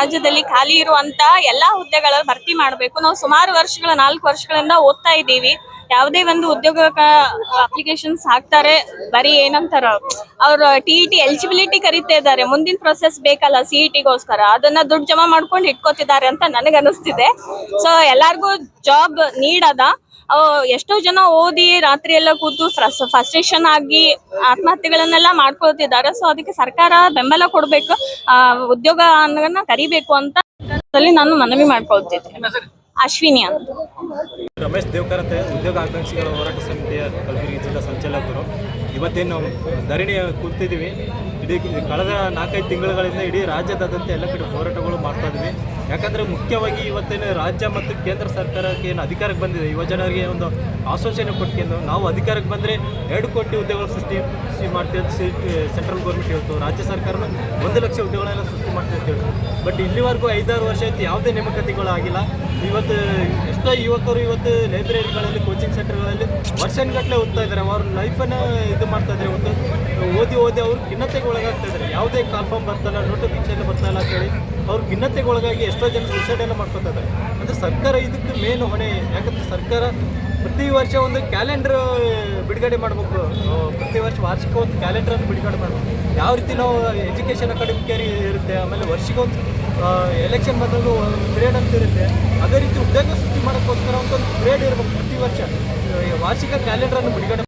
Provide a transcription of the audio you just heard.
ರಾಜ್ಯದಲ್ಲಿ ಖಾಲಿ ಇರುವಂತ ಎಲ್ಲಾ ಹುದ್ದೆಗಳ ಭರ್ತಿ ಮಾಡಬೇಕು. ನಾವು ಸುಮಾರು ವರ್ಷಗಳ, ನಾಲ್ಕು ವರ್ಷಗಳಿಂದ ಓದ್ತಾ ಇದ್ದೀವಿ. ಯಾವುದೇ ಒಂದು ಉದ್ಯೋಗ ಅಪ್ಲಿಕೇಶನ್ಸ್ ಹಾಕ್ತಾರೆ. ಬರೀ ಏನಂತಾರ ಅವ್ರ ಟಿ ಇ ಟಿ ಎಲಿಜಿಬಿಲಿಟಿ ಕರಿತಾ ಇದ್ದಾರೆ. ಮುಂದಿನ ಪ್ರೊಸೆಸ್ ಬೇಕಲ್ಲ ಸಿ ಇ ಟಿಗೋಸ್ಕರ ಅದನ್ನ ದುಡ್ಡು ಜಮಾ ಮಾಡ್ಕೊಂಡು ಇಟ್ಕೋತಿದ್ದಾರೆ ಅಂತ ನನಗೆ ಅನಿಸ್ತಿದೆ ಸೊ ಎಲ್ಲಾರ್ಗೂ ಜಾಬ್ ನೀಡದ. ಎಷ್ಟೋ ಜನ ಓದಿ ರಾತ್ರಿ ಎಲ್ಲ ಕೂತು ಫ್ರಸ್ಟ್ರೇಷನ್ ಆಗಿ ಆತ್ಮಹತ್ಯೆಗಳನ್ನೆಲ್ಲ ಮಾಡ್ಕೊಳ್ತಿದ್ದಾರೆ. ಸೊ ಅದಕ್ಕೆ ಸರ್ಕಾರ ಬೆಂಬಲ ಕೊಡಬೇಕು. ಉದ್ಯೋಗ ಅನ್ನೋದನ್ನ ಕರಿಬೇಕು ಅಂತ. ನಾನು ಮನವಿ ಮಾಡ್ಕೊಳ್ತಿದ್ದೆ. ಅಶ್ವಿನಿ ಅಂತ. ರಮೇಶ್ ದೇವ್ಕರ್ ಅಂತ ಉದ್ಯೋಗ ಆಕಾಂಕ್ಷಿಗಳ ಹೋರಾಟ ಸಮಿತಿಯ ಕಲಬುರಗಿ ಜಿಲ್ಲಾ ಸಂಚಾಲಕರು. ಇವತ್ತೇನು ಧರಣಿ ಕೂತಿದ್ದೀವಿ. ಇಡೀ ಕಳೆದ ನಾಲ್ಕೈದು ತಿಂಗಳುಗಳಿಂದ ಇಡೀ ರಾಜ್ಯದಾದ್ಯಂತ ಎಲ್ಲ ಕಡೆ ಹೋರಾಟಗಳು ಮಾಡ್ತಾ ಇದ್ವಿ ಯಾಕಂದರೆ ಮುಖ್ಯವಾಗಿ ಇವತ್ತೇನು ರಾಜ್ಯ ಮತ್ತು ಕೇಂದ್ರ ಸರ್ಕಾರಕ್ಕೆ ಏನು ಅಧಿಕಾರಕ್ಕೆ ಬಂದಿದೆ. ಯುವ ಜನರಿಗೆ ಒಂದು ಆಶ್ವಾಸನೆ ಕೊಟ್ಕೊಂಡು ನಾವು ಅಧಿಕಾರಕ್ಕೆ ಬಂದರೆ ಎರಡು ಕೋಟಿ ಉದ್ಯೋಗಗಳ ಸೃಷ್ಟಿ ಸೃಷ್ಟಿ ಮಾಡ್ತೀವಿ ಅಂತ ಸೆಂಟ್ರಲ್ ಗೌರ್ಮೆಂಟ್ ಹೇಳ್ತು. ರಾಜ್ಯ ಸರ್ಕಾರನ ಒಂದು ಲಕ್ಷ ಉದ್ಯೋಗಗಳನ್ನ ಸೃಷ್ಟಿ ಮಾಡ್ತೀವಿ ಅಂತ ಹೇಳ್ತು ಬಟ್ ಇಲ್ಲಿವರೆಗೂ ಐದಾರು ವರ್ಷ ಆಯ್ತು ಯಾವುದೇ ನೇಮಕಾತಿಗಳು ಆಗಿಲ್ಲ ಇವತ್ತು ಎಷ್ಟೋ ಯುವಕರು ಇವತ್ತು ಲೈಬ್ರರಿಗಳಲ್ಲಿ, ಕೋಚಿಂಗ್ ಸೆಂಟರ್ಗಳಲ್ಲಿ ವರ್ಷನ್ಗಟ್ಟಲೆ ಓದ್ತಾ ಇದ್ದಾರೆ. ಅವ್ರ ಲೈಫನ್ನು ಇದು ಮಾಡ್ತಾ ಇದ್ದಾರೆ. ಇವತ್ತು ಓದಿ ಓದಿ ಅವ್ರು ಖಿನ್ನತೆಗೆ ಒಳಗಾಗ್ತಾ ಇದ್ದಾರೆ. ಯಾವುದೇ ಕಾಲ್ಫಾರ್ಮ್ ಬರ್ತಲ್ಲ ನೋಟಿಫಿಕೇಶನ್ ಬರ್ತಾ ಇಲ್ಲ ಅಂತೇಳಿ ಅವ್ರು ಭಿನ್ನತೆಗೊಳಗಾಗಿ ಎಷ್ಟೋ ಜನ ಸುಸೈಡ್ ಎಲ್ಲ ಮಾಡ್ಕೊತಾ ಇದ್ದಾರೆ ಅಂದರೆ ಸರ್ಕಾರ ಇದಕ್ಕೆ ಮೇನ್ ಹೊಣೆ. ಯಾಕಂದ್ರೆ ಸರ್ಕಾರ ಪ್ರತಿ ವರ್ಷ ಒಂದು ಕ್ಯಾಲೆಂಡರ್ ಬಿಡುಗಡೆ ಮಾಡಬೇಕು. ಪ್ರತಿ ವರ್ಷ ವಾರ್ಷಿಕ ಒಂದು ಕ್ಯಾಲೆಂಡರನ್ನು ಬಿಡುಗಡೆ ಮಾಡಬೇಕು. ಯಾವ ರೀತಿ ನಾವು ಎಜುಕೇಷನ್ ಅಕಾಡೆಮಿಕರಿ ಇರುತ್ತೆ, ಆಮೇಲೆ ವರ್ಷಕ್ಕೊಂದು ಎಲೆಕ್ಷನ್ ಬಂದಾಗ ಒಂದು ಗ್ರೇಡ್ ಅಂತ ಇರುತ್ತೆ. ಅದೇ ರೀತಿ ಉದ್ಯೋಗ ಸೃಷ್ಟಿ ಮಾಡೋಕ್ಕೋಸ್ಕರ ಒಂದು ಗ್ರೇಡ್ ಇರಬೇಕು ಪ್ರತಿ ವರ್ಷ. ವಾರ್ಷಿಕ ಕ್ಯಾಲೆಂಡರನ್ನು ಬಿಡುಗಡೆ